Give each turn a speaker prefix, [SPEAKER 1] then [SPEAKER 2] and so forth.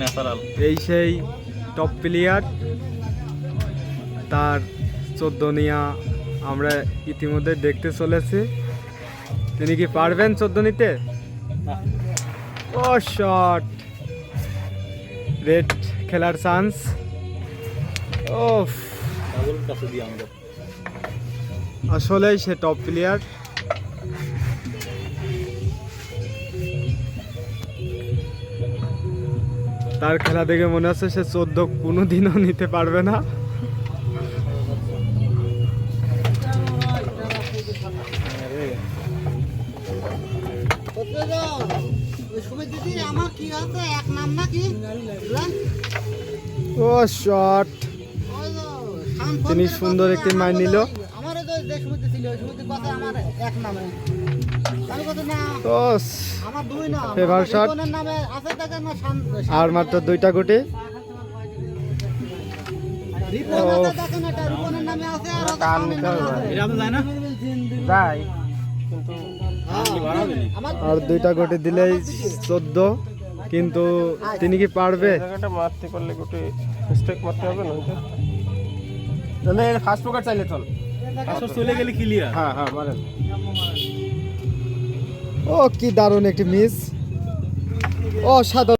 [SPEAKER 1] Natural.
[SPEAKER 2] এই সেই top player তার চোদ্দ নিয়া আমরা ইতিমধ্যে দেখতে চলেছি। তিনি কি পারবেন চোদ্দ নিতে? ও শট রেড খেলার চান্স ও আসলেই সে টপ প্লেয়ার তার খেলা দেখে মনে হচ্ছে সে চোদ্দ কোনোদিনও নিতে পারবে না। ও তিনি সুন্দর একটি মার নিল।
[SPEAKER 3] সমিতির কথা আমার এক নামে। না শান
[SPEAKER 2] আর মাত্র দুইটা গুটি।
[SPEAKER 3] আর
[SPEAKER 2] দুইটা গুটি দিলেই চোদ্দ। কিন্তু তিনি কি পারবে?
[SPEAKER 4] মারতে পারলে গোটে মিস্টেক মারতে হবে না তাহলে ফার্স্ট পকেট চাইলে চল।
[SPEAKER 1] চলে গেলে ক্লিয়ার
[SPEAKER 4] হ্যাঁ হ্যাঁ মারেন।
[SPEAKER 2] ও কি দারুণ একটি মিস ও সাধারণ